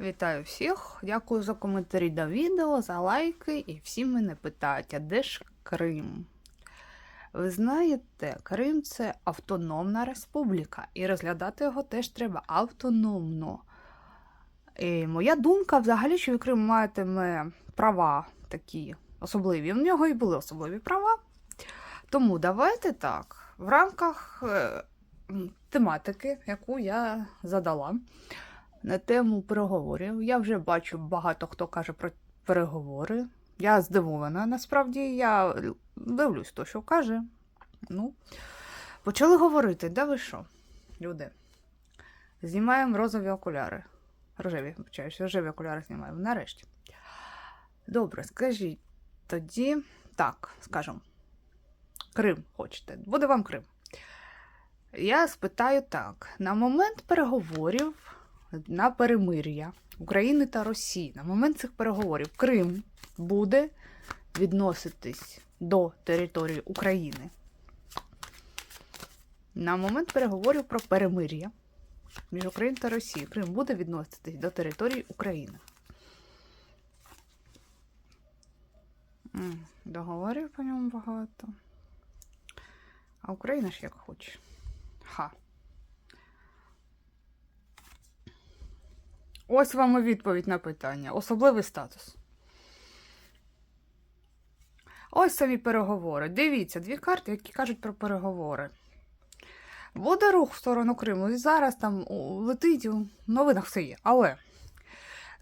Вітаю всіх! Дякую за коментарі до відео, за лайки. І всі мене питають, а де ж Крим? Ви знаєте, Крим це автономна республіка, і розглядати його теж треба автономно. І моя думка взагалі, що Крим матиме права такі особливі. В нього і були особливі права. Тому давайте так, в рамках е, тематики, яку я задала на тему переговорів. Я вже бачу багато хто каже про переговори. Я здивована, насправді я дивлюсь, то, що каже. Ну, почали говорити, де ви що, люди? Знімаємо розові окуляри. Рожеві, вибачаюсь, рожеві окуляри знімаємо. Нарешті. Добре, скажіть тоді, так, скажемо. Крим хочете. Буде вам Крим. Я спитаю так: на момент переговорів на перемир'я України та Росії, на момент цих переговорів Крим буде відноситись до території України. На момент переговорів про перемир'я між Україною та Росією Крим буде відноситись до території України. Договорів по ньому багато. А Україна ж як хоче. Ха. Ось вам і відповідь на питання. Особливий статус. Ось самі переговори. Дивіться, дві карти, які кажуть про переговори. Буде рух в сторону Криму. І зараз там летить у новинах все є. Але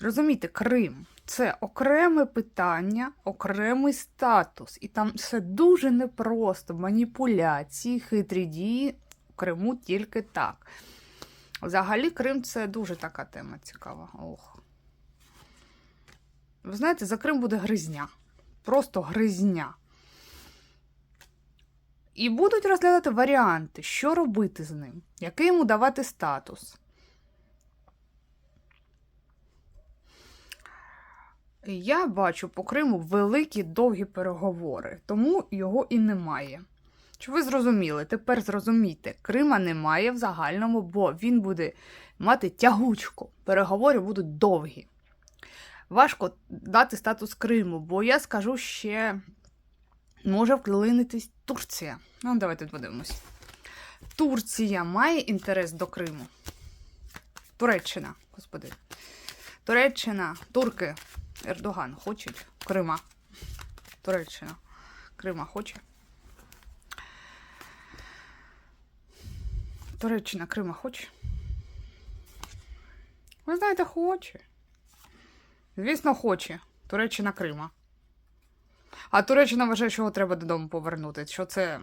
розумієте, Крим це окреме питання, окремий статус. І там все дуже непросто. Маніпуляції, хитрі дії в Криму тільки так. Взагалі, Крим це дуже така тема цікава. Ох. Ви знаєте, за Крим буде гризня. Просто гризня. І будуть розглядати варіанти, що робити з ним, який йому давати статус. Я бачу по Криму великі довгі переговори, тому його і немає. Щоб ви зрозуміли, тепер зрозумійте, Крима немає в загальному, бо він буде мати тягучку. Переговори будуть довгі. Важко дати статус Криму, бо я скажу ще може вклинитись Турція. Ну, давайте подивимось. Турція має інтерес до Криму. Туреччина, господи. Туреччина, турки, Ердоган хочуть Крима. Туреччина. Крима хоче. Туреччина Крима хоче? Ви знаєте, хоче. Звісно, хоче. Туреччина Крима. А Туреччина вважає, що його треба додому повернути. Що це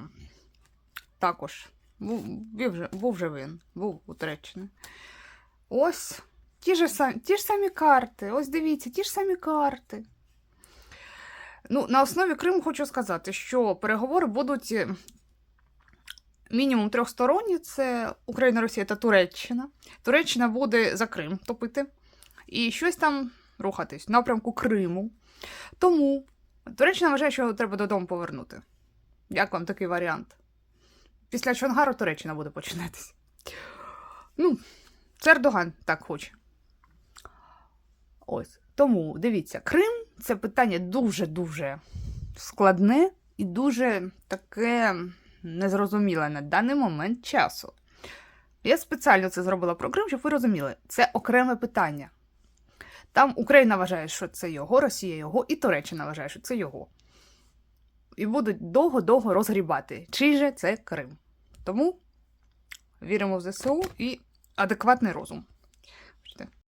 також. Був, був, же, він, був у Туреччині. Ось ті ж, самі, ті ж самі карти. Ось дивіться, ті ж самі карти. Ну, на основі Криму хочу сказати, що переговори будуть е, мінімум трьохсторонні: це Україна, Росія та Туреччина. Туреччина буде за Крим топити і щось там рухатись в напрямку Криму. Тому Туреччина вважає, що його треба додому повернути. Як вам такий варіант? Після Чонгару Туреччина буде починатись. Ну, це Ердоган так хоче. Ось. Тому дивіться, Крим це питання дуже-дуже складне і дуже таке незрозуміле на даний момент часу. Я спеціально це зробила про Крим, щоб ви розуміли, це окреме питання. Там Україна вважає, що це його, Росія його, і Туреччина вважає, що це його. І будуть довго-довго розгрібати, чий же це Крим. Тому віримо в ЗСУ і адекватний розум.